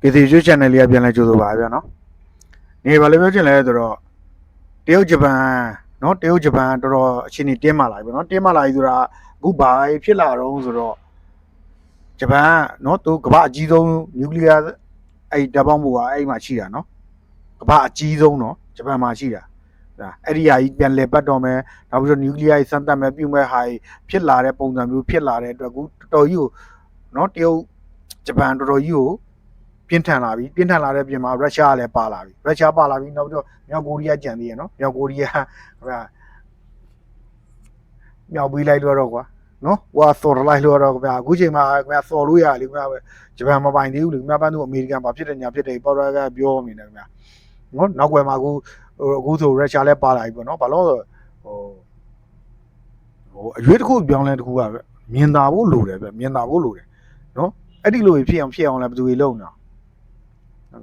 ပြည်သူ့ channel လေးကပြန်လဲကြိုးဆိုပါဗျာနော်နေဘာလို့ပြောချင်လဲဆိုတော့တရုတ်ဂျပန်နော်တရုတ်ဂျပန်တော်တော်အခြေအနေတင်းမာလာပြီပေါ့နော်တင်းမာလာပြီဆိုတာအခုဘာဖြစ်လာတော့ဆိုတော့ဂျပန်ကနော်သူကမ္ဘာအကြီးဆုံးနျူကလ িয়ার အဲ့ဓာတ်ပေါင်းဘူကအဲ့မှာရှိတာနော်ကမ္ဘာအကြီးဆုံးနော်ဂျပန်မှာရှိတာဒါအဲ့ဒီဟာကြီးပြန်လဲပတ်တော့မယ်နောက်ပြီးတော့နျူကလ িয়ার ကြီးစမ်းသပ်မယ်ပြုမဲ့ဟာကြီးဖြစ်လာတဲ့ပုံစံမျိုးဖြစ်လာတဲ့အတွက်အခုတော်တော်ကြီးကိုနော်တရုတ်ဂျပန်တော်တော်ကြီးကို ပြင်းထန်လာပြီပြင်းထန်လာတဲ့ပြင်မှာရုရှားကလည်းပါလာပြီရုရှားပါလာပြီနောက်ပြီးတော့မြောက်ကိုရီးယားကြံသေးရနော်မြောက်ကိုရီးယားဟိုကမြောက်ပြီးလိုက်လို့တော့ကွာနော်ဟိုကစော်လိုက်လို့တော့ကွာအခုချိန်မှာကွာစော်လို့ရလေကွာဂျပန်မပိုင်သေးဘူးလေကွာပန်းသူအမေရိကန်ဘာဖြစ်တယ်ညာဖြစ်တယ်ပေါ်ရကပြောနေတယ်ကွာနော်နောက်ွယ်မှာအခုအခုဆိုရုရှားလည်းပါလာပြီပေါ့နော်ဘာလို့ဟိုဟိုအရွေးတစ်ခုပြောင်းလဲတစ်ခုကမြင်သာဖို့လိုတယ်ဗျမြင်သာဖို့လိုတယ်နော်အဲ့ဒီလိုဖြစ်အောင်ဖြစ်အောင်လည်းဘယ်သူတွေလုပ်နေတာ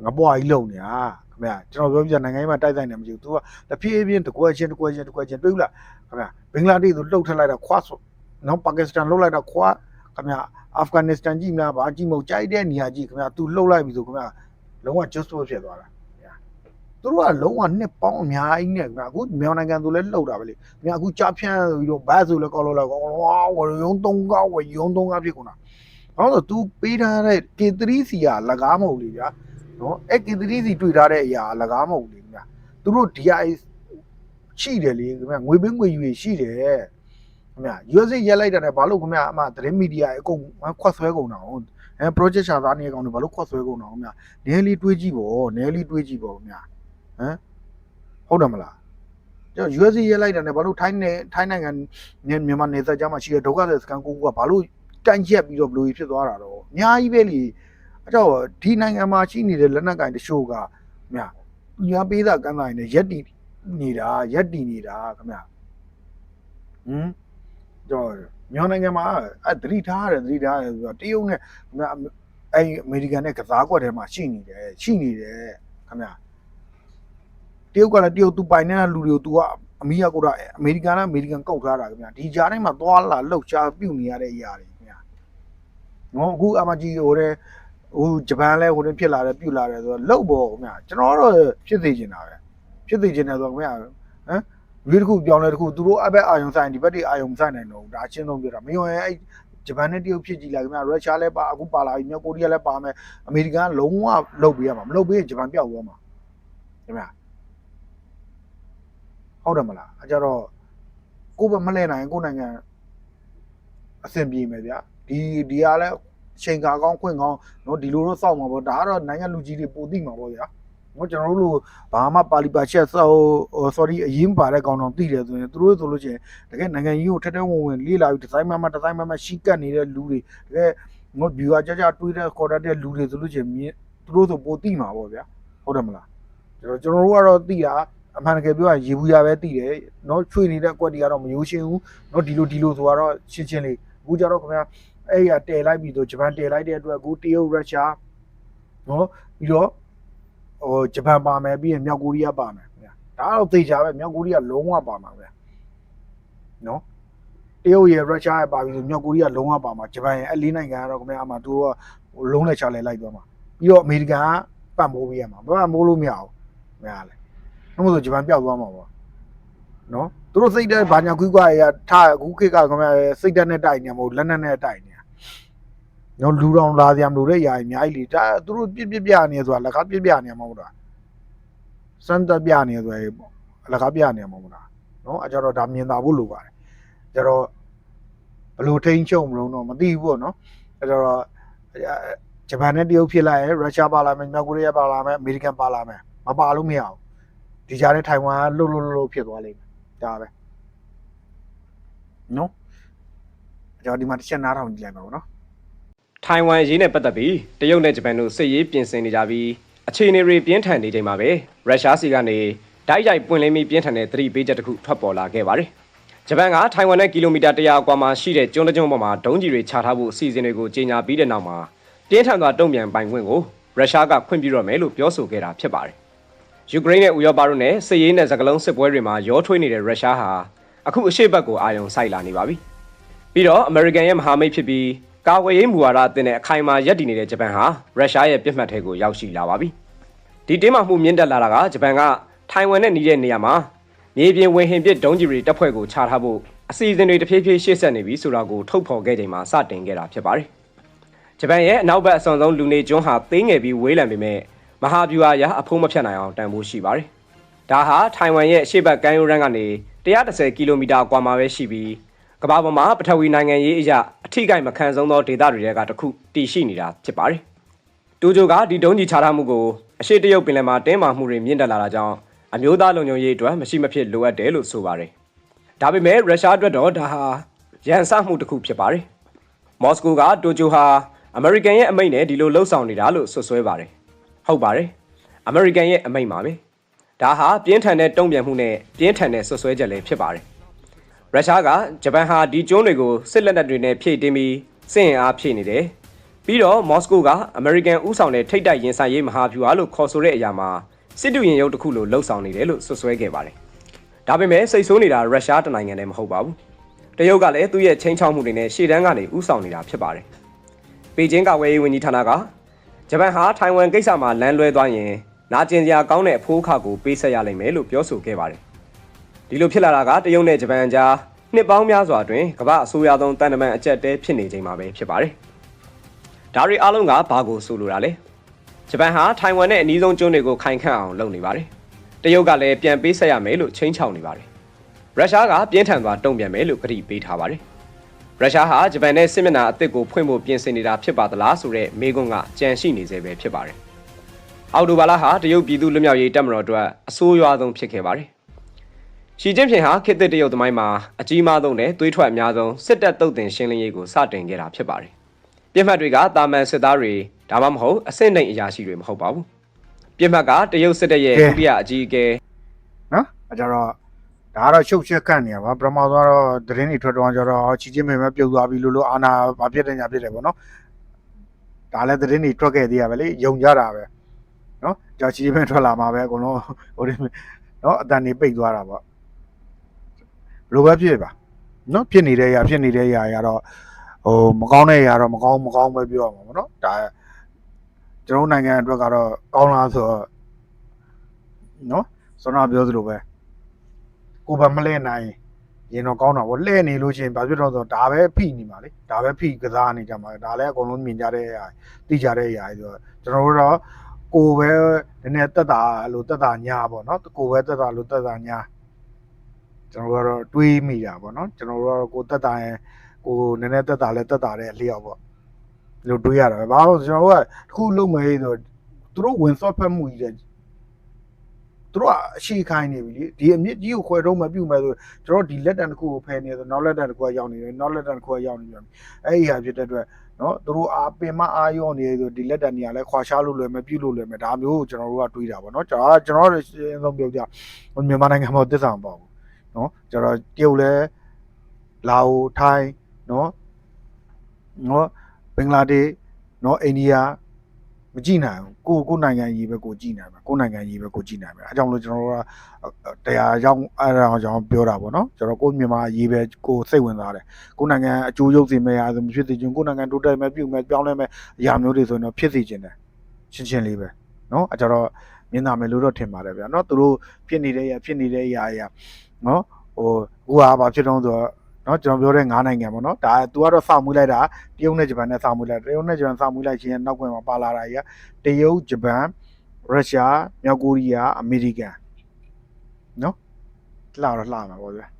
ငပွားကြီးလုံနေတာခင်ဗျာကျွန်တော်ပြောပြနိုင်ငံရေးမှာတိုက်ဆိုင်နေမကြည့်ဘူး तू ကတဖြည်းဖြည်းတကွက်ချင်းတကွက်ချင်းတကွက်ချင်းတွေးဘူးလားခင်ဗျာဘင်္ဂလားဒေ့ရှ်သူလှုပ်ထက်လိုက်တာခွာဆိုနော်ပါကစ္စတန်လှုပ်လိုက်တာခွာခင်ဗျာအာဖဂန်နစ္စတန်ကြည့်များဗာကြည့်မဟုတ်ကြိုက်တဲ့နေရာကြည့်ခင်ဗျာ तू လှုပ်လိုက်ပြီဆိုခင်ဗျာလုံးဝ just ဖြစ်သွားတာခင်ဗျာသူတို့ကလုံးဝနှစ်ပေါင်းအများကြီးနဲ့ခင်ဗျာအခုမြန်မာနိုင်ငံသူလည်းလှုပ်တာပဲလေခင်ဗျာအခုကြားဖြန်းပြီးတော့ဘတ်ဆိုလည်းကောက်လို့လိုက်ကောဝါဝရုံသုံးကောက်ဝရုံသုံးကောက်ဖြစ်ကုန်တာဘာလို့လဲ तू ပေးထားတဲ့ K3C ကလကားမဟုတ်လေဗျာ နော်အဲ့ကီသတိစီတွေ့ထားတဲ့အရာအလကားမဟုတ်ဘူးလေခင်ဗျာသူတို့ DI ရှိတယ်လေခင်ဗျာငွေပင်းငွေယူရရှိတယ်ခင်ဗျာ USA ရက်လိုက်တာနဲ့ဘာလို့ခင်ဗျာအမှသတင်းမီဒီယာအကုန်ခွတ်ဆွဲကုန်တာဟုတ်အဲ project ရှာသားနေအကောင်တွေဘာလို့ခွတ်ဆွဲကုန်တာခင်ဗျာနည်းလေးတွေးကြည့်ပေါ့နည်းလေးတွေးကြည့်ပေါ့ခင်ဗျာဟမ်ဟုတ်တယ်မလားကျွန်တော် USA ရက်လိုက်တာနဲ့ဘာလို့ထိုင်းနေထိုင်းနိုင်ငံနဲ့မြန်မာနယ်စပ်ကြားမှာရှိတဲ့ဒုက္ခသည်စကန်ကိုကဘာလို့တန့်ကျက်ပြီးတော့ဘလို့ဖြစ်သွားတာတော့အများကြီးပဲလေ အဲ့တော့ဒီနိုင်ငံမှာရှိနေတဲ့လက်နက်ကင်တချို့ကခင်ဗျာညာပေးတာကန်းတိုင်းနဲ့ရက်တီနေတာရက်တီနေတာခင်ဗျာဟမ်တော့မြန်မာနိုင်ငံမှာအသတိထားရတယ်သတိထားရတယ်ဆိုတော့တရုတ်နဲ့ခင်ဗျာအဲ့အမေရိကန်နဲ့ကစားကွက်ထဲမှာရှိနေတယ်ရှိနေတယ်ခင်ဗျာတရုတ်ကလည်းတရုတ်သူပိုင်နေတဲ့လူတွေကို तू ကအမေရိကကတော့အမေရိကန်နဲ့အမေရိကန်ကောက်ထားတာခင်ဗျာဒီကြားထဲမှာသွားလာလှုပ်ရှားပြုတ်နေရတဲ့အရာတွေခင်ဗျာနော်အခုအမကြီးဟိုတဲ့ ဟိုဂျပန်လဲဟိုတင်ဖြစ်လာတယ်ပြုတ်လာတယ်ဆိုတော့လောက်ပေါ့ခင်ဗျာကျွန်တော်တော့ဖြစ်သေးချင်တာပဲဖြစ်သေးချင်တယ်ဆိုတော့ခင်ဗျာဟမ်ဒီတစ်ခုပြောင်းလဲတစ်ခုသူတို့အဘက်အာယုံဆိုင်ဒီဘက်တွေအာယုံဆိုင်နိုင်တော့ဘူးဒါအချင်းဆုံးပြောတာမယုံရင်အဲ့ဂျပန်နဲ့တရုတ်ဖြစ်ကြည့်လိုက်ခင်ဗျာရုရှားလည်းပါအခုပါလာပြီမြောက်ကိုရီးယားလည်းပါမယ်အမေရိကန်ကလုံးဝလုတ်ပေးရမှာမလုတ်ပေးရင်ဂျပန်ပျောက်သွားမှာခင်ဗျာဟုတ်တယ်မလားအဲကြတော့ကိုယ်ပဲမလဲနိုင်ကိုယ်နိုင်ငံအဆင်ပြေမယ်ဗျာဒီဒီကလည်း အချိန်ကာကောင်းခွင့်ကောင်းနော်ဒီလိုတော့စောက်မှာပေါ့ဒါကတော့နိုင်ငံလူကြီးတွေပိုသိမှာပေါ့ဗျာနော်ကျွန်တော်တို့လိုဘာမှပါလီပါချက်စောက်ဟို sorry အရင်ပါတဲ့ကောင်တော့သိတယ်ဆိုရင်သူတို့ဆိုလို့ချင်းတကယ်နိုင်ငံကြီးကိုထက်ထက်ဝင်ဝင်လေးလာပြီးဒီဇိုင်းမမဒီဇိုင်းမမရှိကတ်နေတဲ့လူတွေတကယ်နော် viewer ကြကြတွေးတဲ့ခေါ်တတ်တဲ့လူတွေဆိုလို့ချင်းမြင်သူတို့ဆိုပိုသိမှာပေါ့ဗျာဟုတ်တယ်မလားကျွန်တော်ကျွန်တော်တို့ကတော့သိတာအမှန်တကယ်ပြောရင်ရေဘူးရပဲသိတယ်နော်ချွေနေတဲ့အကွက်တွေကတော့မယိုးရှင်းဘူးနော်ဒီလိုဒီလိုဆိုတော့ရှင်းရှင်းလေး အခုကြတော့ခင်ဗျာအဲ့ရတည်လိုက်ပြီဆိုဂျပန်တည်လိုက်တဲ့အတွက်အခုတရုတ်ရုရှားနော်ပြီးတော့ဟိုဂျပန်ပါမယ်ပြီးရင်မြောက်ကိုရီးယားပါမယ်ခင်ဗျာဒါတော့သိကြပဲမြောက်ကိုရီးယားလုံးဝပါမှာပဲနော်တရုတ်ရဲ့ရုရှားရဲ့ပါပြီဆိုမြောက်ကိုရီးယားလုံးဝပါမှာဂျပန်ရဲ့အဲ့လေးနိုင်ငံကတော့ခင်ဗျာအမှသူတို့ကလုံးနဲ့ချလဲလိုက်သွားမှာပြီးတော့အမေရိကန်ကပတ်မိုးပေးရမှာမပတ်မိုးလို့မရဘူးခင်ဗျာလေနှမို့ဆိုဂျပန်ပျောက်သွားမှာပေါ့ နော်သူတို့စိတ်တဲ့ဘာညာခွီးကွာရထားအခုခေတ်ကခင်ဗျာစိတ်တက်နဲ့တိုက်နေမှာမဟုတ်လက်နက်နဲ့တိုက်နေနော်လူတော်လာစရာမလိုတဲ့ຢာကြီးအများကြီးလေဒါသူတို့ပြစ်ပြစ်ပြနေဆိုတာလက်ကားပြစ်ပြနေမှာမဟုတ်လားစမ်းသက်ပြနေဆိုရင်လက်ကားပြနေမှာမဟုတ်လားနော်အကြတော့ဒါမြင်သာဖို့လိုပါတယ်ကြတော့ဘလို့ထိန်ချုပ်မလို့တော့မသိဘူးပေါ့နော်အဲကြတော့ဂျပန်နဲ့တရုတ်ဖြစ်လိုက်ရင်ရုရှားပါလာမယ်မြောက်ကိုရီးယားပါလာမယ်အမေရိကန်ပါလာမယ်မပါလို့မရဘူးဒီကြားထဲထိုင်ဝမ်ကလှုပ်လှုပ်လှုပ်ဖြစ်သွားလိမ့်မယ် ဒါပဲနော်အကြတော့ဒီမှာတစ်ချက်နားထောင်ကြည့်လိုက်ပါဦးနော်ထိုင်ဝမ်အရေးနဲ့ပတ်သက်ပြီးတရုတ်နဲ့ဂျပန်တို့စစ်ရေးပြင်ဆင်နေကြပြီးအခြေအနေတွေပြင်းထန်နေချိန်မှာပဲရုရှားစီကနေတိုက်ရိုက်ပွင့်လင်းပြီးပြင်းထန်တဲ့သတိပေးချက်တစ်ခုထွက်ပေါ်လာခဲ့ပါတယ်။ဂျပန်ကထိုင်ဝမ်နဲ့ကီလိုမီတာ100အကွာမှာရှိတဲ့ကျွန်းတစ်ကျွန်းပေါ်မှာဒုံးကျည်တွေချထားဖို့အစီအစဉ်တွေကိုကြေညာပြီးတဲ့နောက်မှာပြင်းထန်စွာတုံ့ပြန်ပိုင်ခွင့်ကိုရုရှားကခွင့်ပြုတော့မယ်လို့ပြောဆိုခဲ့တာဖြစ်ပါတယ်။ ယူကရိန်းနဲ့ဥရောပတို့နဲ့စစ်ရေးနဲ့စကလုံးစစ်ပွဲတွေမှာရောထွေးနေတဲ့ရုရှားဟာအခုအရှေ့ဘက်ကိုအာရုံစိုက်လာနေပါပြီ။ပြီးတော့ American ရဲ့မဟာမိတ်ဖြစ်ပြီးကာဝေးရေးမူဝါဒအသစ်နဲ့အခိုင်အမာရပ်တည်နေတဲ့ဂျပန်ဟာရုရှားရဲ့ပြစ်မှတ်ထဲကိုရောက်ရှိလာပါပြီ။ဒီတင်းမာမှုမြင့်တက်လာတာကဂျပန်ကထိုင်ဝမ်နဲ့နေတဲ့နေရာမှာမြေပြင်ဝင်ဟင်ပစ်ဒုံးကျည်တွေတပ်ဖွဲ့ကိုခြာထားဖို့အစီအစဉ်တွေတဖြည်းဖြည်းရှေ့ဆက်နေပြီဆိုတာကိုထုတ်ဖော်ခဲ့ချိန်မှာစတင်ခဲ့တာဖြစ်ပါတယ်။ဂျပန်ရဲ့အနောက်ဘက်အစွန်ဆုံးလူနေကျွန်းဟာသေးငယ်ပြီးဝေးလံပေမဲ့ မဟာဗျူဟာရာအဖုံးမဖြတ်နိုင်အောင်တန်ဖိုးရှိပါတယ်။ဒါဟာထိုင်ဝမ်ရဲ့အရှေ့ဘက်ကမ်းရိုးတန်းကနေ130ကီလိုမီတာကွာမှာပဲရှိပြီးကမ္ဘာပေါ်မှာပထဝီနိုင်ငံရေးအရာအထိကိမခံဆုံးသောဒေသတွေကတစ်ခုတည်ရှိနေတာဖြစ်ပါတယ်။တိုဂျိုကဒီဒုံးကြီးချထားမှုကိုအရှေ့တရုတ်ပင်လယ်မှာတင်းမာမှုတွေမြင့်တက်လာတာကြောင့်အမျိုးသားလုံခြုံရေးအတွက်မရှိမဖြစ်လိုအပ်တယ်လို့ဆိုပါတယ်။ဒါပေမဲ့ရုရှားအတွက်တော့ဒါဟာရန်စမှုတစ်ခုဖြစ်ပါတယ်။မော်စကိုကတိုဂျိုဟာအမေရိကန်ရဲ့အမိန့်နဲ့ဒီလိုလှုပ်ဆောင်နေတာလို့ဆွဆွဲပါတယ်။ ဟုတ်ပါတယ်။အမေရိကန်ရဲ့အမိန့်ပါပဲ။ဒါဟာပြင်းထန်တဲ့တုံ့ပြန်မှုနဲ့ပြင်းထန်တဲ့ဆွဆွဲချက်လည်းဖြစ်ပါတယ်။ရုရှားကဂျပန်ဟာဒီကျွန်းတွေကိုစစ်လက်နက်တွေနဲ့ဖြည့်တင်းပြီးစစ်ရင်အားဖြည့်နေတယ်။ပြီးတော့မော်စကိုကအမေရိကန်ဥဆောင်တဲ့ထိတ်တိုက်ရင်ဆိုင်ရေးမဟာဗျူဟာလို့ခေါ်ဆိုတဲ့အရာမှာစစ်တူရင်ရုပ်တစ်ခုလိုလှုပ်ဆောင်နေတယ်လို့ဆွဆွဲခဲ့ပါတယ်။ဒါပေမဲ့စိတ်ဆိုးနေတာရုရှားတနိုင်ငံလည်းမဟုတ်ပါဘူး။တရုတ်ကလည်းသူ့ရဲ့ချင်းချောက်မှုတွေနဲ့ရှေ့တန်းကနေဥဆောင်နေတာဖြစ်ပါတယ်။ပေကျင်းကဝေးရေးဝန်ကြီးဌာနက ဂျပန်ဟာထိုင်ဝမ်ကိစ္စမှာလမ်းလွဲသွားရင်နာကျင်စရာကောင်းတဲ့အဖိုးအခါကိုပေးဆက်ရလိမ့်မယ်လို့ပြောဆိုခဲ့ပါတယ်။ဒီလိုဖြစ်လာတာကတရုတ်နဲ့ဂျပန်ကြားနှစ်ပေါင်းများစွာအတွင်းကမ္ဘာအဆိုးရွားဆုံးတန်တမန်အကြက်တဲဖြစ်နေချိန်မှာပဲဖြစ်ပါတယ်။ဒါတွေအားလုံးကဘာကိုဆိုလိုတာလဲ။ဂျပန်ဟာထိုင်ဝမ်နဲ့အနီးဆုံးကျွန်းတွေကိုခိုင်ခန့်အောင်လုပ်နေပါတယ်။တရုတ်ကလည်းပြန်ပေးဆက်ရမယ်လို့ချိန်ချောက်နေပါတယ်။ရုရှားကပြင်းထန်စွာတုံ့ပြန်မယ်လို့ကတိပေးထားပါတယ်။ ရုရှားဟာဂျပန်နဲ့စစ်မျက်နှာအသစ်ကိုဖွင့်ဖို့ပြင်ဆင်နေတာဖြစ်ပါသလားဆိုတဲ့မေးခွန်းကကြံရှိနေသေးပဲဖြစ်ပါတယ်။အော်တိုဘာလာဟာတရုတ်ပြည်သူ့လွတ်မြောက်ရေးတပ်မတော်အတွက်အဆိုးရွားဆုံးဖြစ်ခဲ့ပါတယ်။ရှီကျင်းဖျင်ဟာခေတ်သစ်တရုတ်သမိုင်းမှာအကြီးမားဆုံးနဲ့သွေးထွက်အများဆုံးစစ်တပ်တုတ်တင်ရှင်းလင်းရေးကိုစတင်ခဲ့တာဖြစ်ပါတယ်။ပြစ်မှတ်တွေကတာမန်စစ်သားတွေဒါမှမဟုတ်အဆင့်နှိမ်အရာရှိတွေမဟုတ်ပါဘူး။ပြစ်မှတ်ကတရုတ်စစ်တပ်ရဲ့ဒုတိယအကြီးအကဲနော်အဲကြတော့ ဒါကတော့ရှုပ်ချက်ခန့်နေရပါပထမဆုံးကတော့သတင်းတွေထွက်တော့ကြတော့ချီချင်းမင်းပဲပြုတ်သွားပြီလို့လို့အာနာဘာဖြစ်တယ်ညာဖြစ်တယ်ပေါ့နော်ဒါလည်းသတင်းတွေထွက်ခဲ့သေးရပဲလေယုံကြတာပဲနော်ကြောက်ချီချင်းမင်းထွက်လာမှာပဲအကုန်လုံးဟိုဒီနော်အတန်နေပိတ်သွားတာပေါ့ဘလိုပဲဖြစ်ပါနော်ဖြစ်နေတဲ့ຢာဖြစ်နေတဲ့ຢာရတော့ဟိုမကောင်းတဲ့ຢာတော့မကောင်းမကောင်းပဲပြောရမှာပေါ့နော်ဒါကျွန်တော်နိုင်ငံအတွက်ကတော့ကောင်းလားဆိုတော့နော်စောနာပြောသလိုပဲ ကိုယ်ပဲမလဲနိုင်ရင်တော့ကောင်းတာဗောလှဲ့နေလို့ရှိရင်ဘာဖြစ်တော့ဆိုတော့ဒါပဲဖိနေမှာလေဒါပဲဖိကစားနေကြမှာဒါလည်းအကုန်လုံးမြင်ကြတဲ့ຢာသိကြတဲ့ຢာဆိုတော့ကျွန်တော်တို့တော့ကိုယ်ပဲနည်းနည်းတက်တာလို့တက်တာညာပေါ့နော်ကိုယ်ပဲတက်တာလို့တက်တာညာကျွန်တော်တို့ကတော့တွေးမိတာပေါ့နော်ကျွန်တော်တို့ကတော့ကိုယ်တက်တာရင်ကိုယ်နည်းနည်းတက်တာလဲတက်တာတဲ့အလျောက်ပေါ့ဒီလိုတွေးရတာပဲဘာလို့ကျွန်တော်တို့ကတစ်ခုလုံးမေးဆိုသူတို့ဝင်စော့ဖက်မှုကြီးတဲ့ သူတို့ကအရှိခိုင်းနေပြီလေဒီအမြင့်ကြီးကိုခွဲတော့မပြုတ်မယ်ဆိုကျွန်တော်ဒီလက်တံတစ်ခုကိုဖယ်နေဆိုနောက်လက်တံတစ်ခုကရောက်နေတယ်နောက်လက်တံတစ်ခုကရောက်နေပြန်ပြီအဲ့ဒီဟာဖြစ်တဲ့အတွက်နော်သူတို့အာပင်မအာရောနေဆိုဒီလက်တံနေရာလဲခွာရှားလို့လွယ်မယ်ပြုတ်လို့လွယ်မယ်ဒါမျိုးကိုကျွန်တော်တို့ကတွေးတာပေါ့နော်ကျွန်တော်ကျွန်တော်တို့အရင်ဆုံးပြောကြမြန်မာနိုင်ငံမှာသစ္စာမပေါ့ဘူးနော်ကျွန်တော်တရုတ်လဲလာအိုထိုင်းနော်နော်ဘင်္ဂလားဒေ့ရှ်နော်အိန္ဒိယ မကြည့်နိုင်ဘူးကိုကိုနိုင်ငံကြီးပဲကိုကြည့်နိုင်မှာကိုနိုင်ငံကြီးပဲကိုကြည့်နိုင်မှာအဲကြောင့်လို့ကျွန်တော်တို့ကတရားကြောင့်အဲဒါကြောင့်ပြောတာပေါ့နော်ကျွန်တော်ကိုမြန်မာရေးပဲကိုစိတ်ဝင်စားတယ်ကိုနိုင်ငံအကျိုးရုပ်စီမဲ့အားဆိုမဖြစ်စေချင်ကိုနိုင်ငံတိုးတက်မဲ့ပြုတ်မဲ့ပြောင်းလဲမဲ့အရာမျိုးတွေဆိုရင်တော့ဖြစ်စေချင်တယ်ရှင်းရှင်းလေးပဲနော်အဲကြတော့မြင်သာမယ်လို့တော့ထင်ပါတယ်ဗျာနော်သူတို့ဖြစ်နေတဲ့ရဖြစ်နေတဲ့အရာအရာနော်ဟိုဟိုဟာဘာဖြစ်တော့ဆိုတော့ နော်ကျွန်တော်ပြောတဲ့၅နိုင်ငံပေါ့နော်ဒါ तू ကတော့စောင့်မွေးလိုက်တာတရုတ်နဲ့ဂျပန်နဲ့စောင့်မွေးလိုက်တရုတ်နဲ့ဂျပန်စောင့်မွေးလိုက်ခြင်းရဲ့နောက်ကွယ်မှာပါလာတာကြီးကတရုတ်ဂျပန်ရုရှားမြောက်ကိုရီးယားအမေရိကန်နော်လှတော့လှမှာပေါ့ဗျာနော်